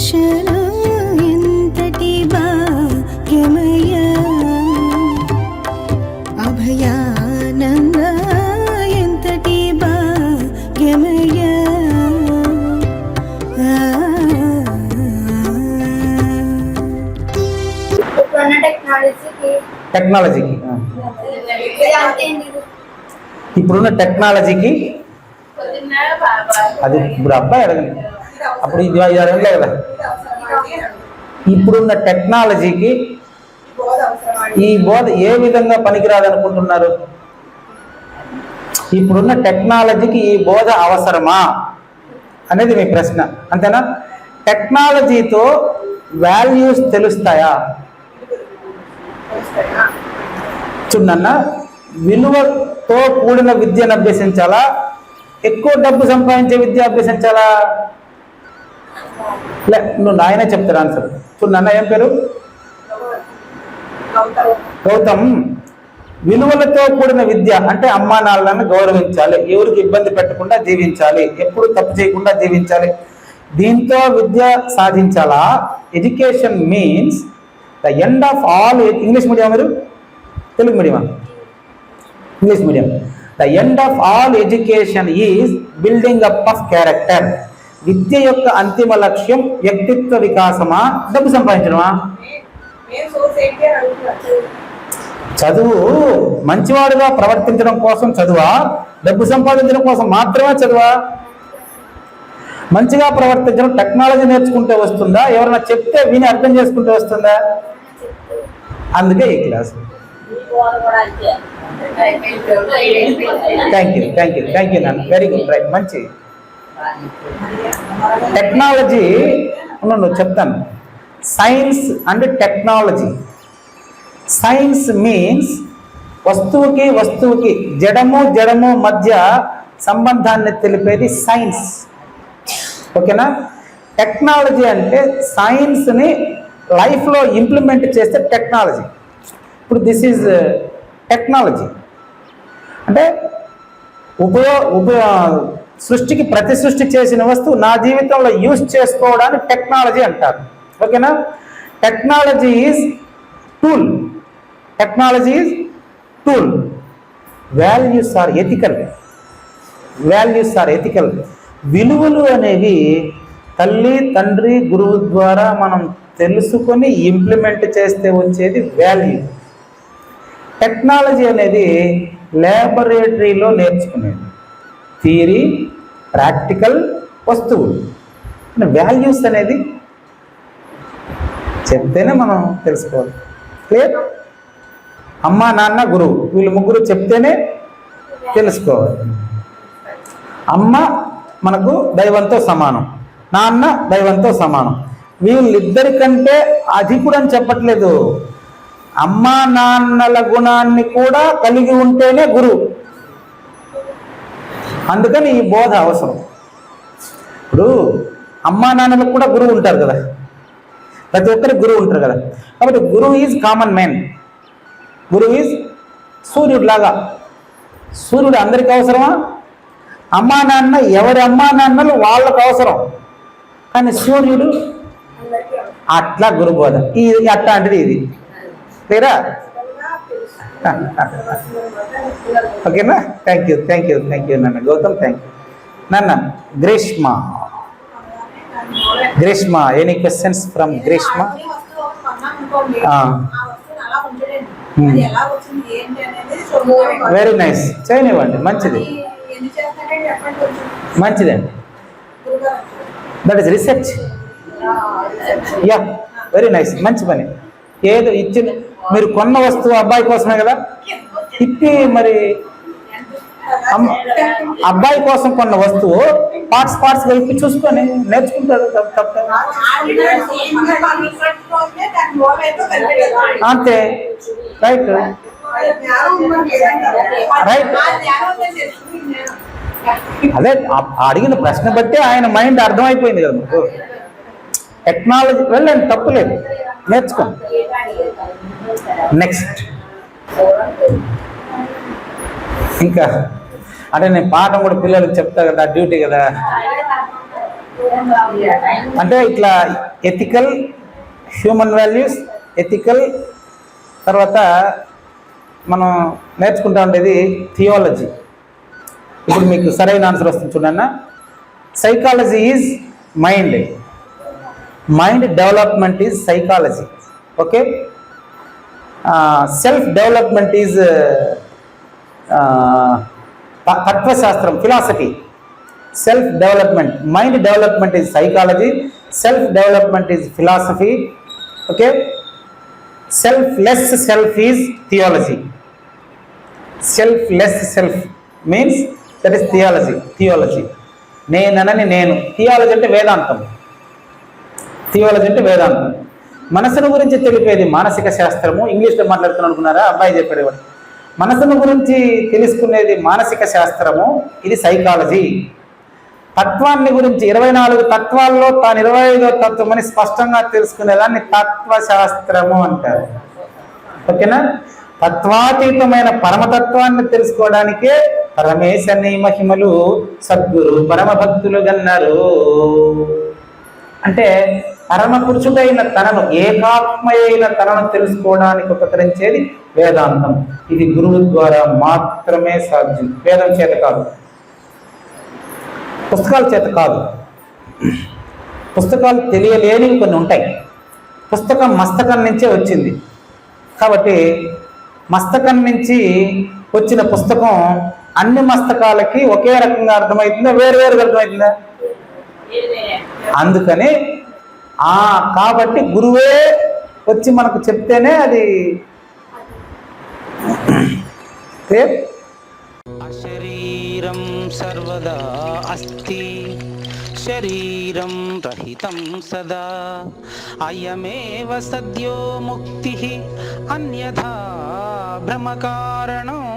గురుదర్శనం ఎంతటి భాగ్యమయ అభయానంద ఎంతటి భాగ్యమయ టెక్నాలజీకి. ఇప్పుడున్న టెక్నాలజీకి. అది ఇప్పుడు అబ్బాయి అడగండి. అప్పుడు ఇది ఇది అడగలే కదా? ఇప్పుడున్న టెక్నాలజీకి ఈ బోధ ఏ విధంగా పనికిరాదు అనుకుంటున్నారు? ఇప్పుడున్న టెక్నాలజీకి ఈ బోధ అవసరమా? అనేది మీ ప్రశ్న. అంతేనా? టెక్నాలజీతో వాల్యూస్ తెలుస్తాయా? చూడన్న విలువతో కూడిన విద్యను అభ్యసించాలా? ఎక్కువ డబ్బు సంపాదించే విద్య అభ్యసించాలా? లే నువ్వు నాయనే చెప్తారు ఆన్సర్ నాన్న ఏం పేరు? గౌతమ్. విలువలతో కూడిన విద్య అంటే అమ్మా నాన్నలను గౌరవించాలి. ఎవరికి ఇబ్బంది పెట్టకుండా జీవించాలి. ఎప్పుడు తప్పు చేయకుండా జీవించాలి. దీంతో విద్య సాధించాలా? Education means the end of all English medium మీరు? Telugu మీడియమా English medium the end of all education is building up of character విద్య యొక్క అంతిమ లక్ష్యం వ్యక్తిత్వ వికాసమా? డబ్బు సంపాదించడమా? చదువు మంచివాడుగా ప్రవర్తించడం కోసం చదువా? డబ్బు సంపాదించడం కోసం మాత్రమే చదువా? మంచిగా ప్రవర్తించడం టెక్నాలజీ నేర్చుకుంటే వస్తుందా? ఎవరైనా చెప్తే విని అర్థం చేసుకుంటే వస్తుందా? అందుకే ఈ class. Thank you thank you thank you నాన్న. వెరీ గుడ్ రైట్ మంచి. టెక్నాలజీ నువ్వు చెప్తాను. Science and technology science means వస్తువుకి వస్తువుకి జడము జడము మధ్య సంబంధాన్ని తెలిపేది సైన్స్ ఓకేనా? టెక్నాలజీ అంటే సైన్స్ని లైఫ్లో ఇంప్లిమెంట్ చేస్తే టెక్నాలజీ ఇప్పుడు దిస్ ఈజ్ టెక్నాలజీ అంటే ఉపయో ఉపయో సృష్టికి ప్రతి సృష్టి చేసిన వస్తువు నా జీవితంలో యూజ్ చేసుకోవడాన్ని టెక్నాలజీ అంటారు. ఓకేనా? Technology is tool. Technology is tool. Values are ethical. Values are ethical. విలువలు అనేవి తల్లి తండ్రి గురువు ద్వారా మనం తెలుసుకొని ఇంప్లిమెంట్ చేస్తే వచ్చేది వాల్యూ. టెక్నాలజీ అనేది ల్యాబొరేటరీలో నేర్చుకునేది. థియరీ ప్రాక్టికల్ వస్తువులు. వాల్యూస్ అనేది చెప్తేనే మనం తెలుసుకోవాలి. క్లియర్? అమ్మ నాన్న గురువు వీళ్ళు ముగ్గురు చెప్తేనే తెలుసుకోవాలి. అమ్మ మనకు దైవంతో సమానం నాన్న దైవంతో సమానం. వీళ్ళిద్దరికంటే అధికుడు అని చెప్పట్లేదు. అమ్మా నాన్నల గుణాన్ని కూడా కలిగి ఉంటేనే గురువు. అందుకని ఈ బోధ అవసరం. ఇప్పుడు అమ్మా నాన్నలకు కూడా గురువు ఉంటారు కదా. ప్రతి ఒక్కరికి గురువు ఉంటారు కదా. కాబట్టి గురువు ఈజ్ కామన్ మ్యాన్. గురువు ఈజ్ సూర్యుడు లాగా సూర్యుడు అందరికి అవసరమా? అమ్మా నాన్న ఎవరి అమ్మా నాన్నలు వాళ్ళకు అవసరం. కానీ సూర్యుడు అట్లా గురుబోధ. ఇది అట్లాంటిది ఇది. క్లియరా? ఓకేనా? Thank you thank you thank you నాన్న. గౌతమ్ థ్యాంక్ యూ నాన్న Greeshma. Greeshma any questions from Greeshma. Hmm. Very nice చేయనివ్వండి మంచిది. మంచిదండి. That is research yeah very nice మంచి పని. ఏదో ఇచ్చిన మీరు కొన్న వస్తువు అబ్బాయి కోసమే కదా? తిప్పి మరి అబ్బాయి కోసం కొన్న వస్తువు పార్ట్స్ పార్ట్స్గా చూసుకొని నేర్చుకుంటారు తప్ప అంతే. రైట్ రైట్ అదే అడిగిన ప్రశ్న బట్టి ఆయన మైండ్ అర్థమైపోయింది కదా మీకు. టెక్నాలజీ వెళ్ళండి తప్పులేదు నేర్చుకోండి. నెక్స్ట్ ఇంకా. అంటే నేను పాఠం కూడా పిల్లలకు చెప్తా కదా డ్యూటీ కదా. అంటే ఇట్లా ఎథికల్ హ్యూమన్ వాల్యూస్ ఎథికల్ తర్వాత మనం నేర్చుకుంటా ఉండేది థియాలజీ ఇప్పుడు మీకు సరైన ఆన్సర్ వస్తుంది చూడన్న psychology is mind mind development is psychology okay self development is తత్వశాస్త్రం philosophy self development mind development is psychology self development is philosophy okay self less self is theology self less self means that is theology theology నేననని నేను. Theology అంటే వేదాంతం. Theology అంటే వేదాంతం. మనసును గురించి తెలిపేది మానసిక శాస్త్రము. ఇంగ్లీష్లో మాట్లాడుతున్నాను అనుకున్నారా అబ్బాయి చెప్పాడు మనసును గురించి తెలుసుకునేది మానసిక శాస్త్రము. ఇది సైకాలజీ. తత్వాన్ని గురించి ఇరవై నాలుగు తత్వాల్లో తాను ఇరవై ఐదో తత్వం అని స్పష్టంగా తెలుసుకునేదాన్ని తత్వశాస్త్రము అంటారు. ఓకేనా? తత్వాతీతమైన పరమతత్వాన్ని తెలుసుకోవడానికే పరమేశని మహిమలు సద్గురు పరమభక్తులు గన్నారు. అంటే పరమ పురుషుడైన తనను ఏకాత్మయైన తనను తెలుసుకోవడానికి ఉపకరించేది వేదాంతం. ఇది గురువు ద్వారా మాత్రమే సాధ్యం. వేదం చేత కాదు. పుస్తకాల చేత కాదు. పుస్తకాలు తెలియలేనివి కొన్ని ఉంటాయి. పుస్తకం మస్తకం నుంచే వచ్చింది. కాబట్టి మస్తకం నుంచి వచ్చిన పుస్తకం అన్ని మస్తకాలకి ఒకే రకంగా అర్థమవుతుందా? వేరు వేరుగా అర్థమవుతుందా? అందుకని కాబట్టి గురువే వచ్చి మనకు చెప్తేనే అది శరీరం అశరీరం సర్వదా అస్తి. శరీరం రహితం సదా. అయమేవ సద్యో ముక్తి. అన్యథా భ్రమకారణం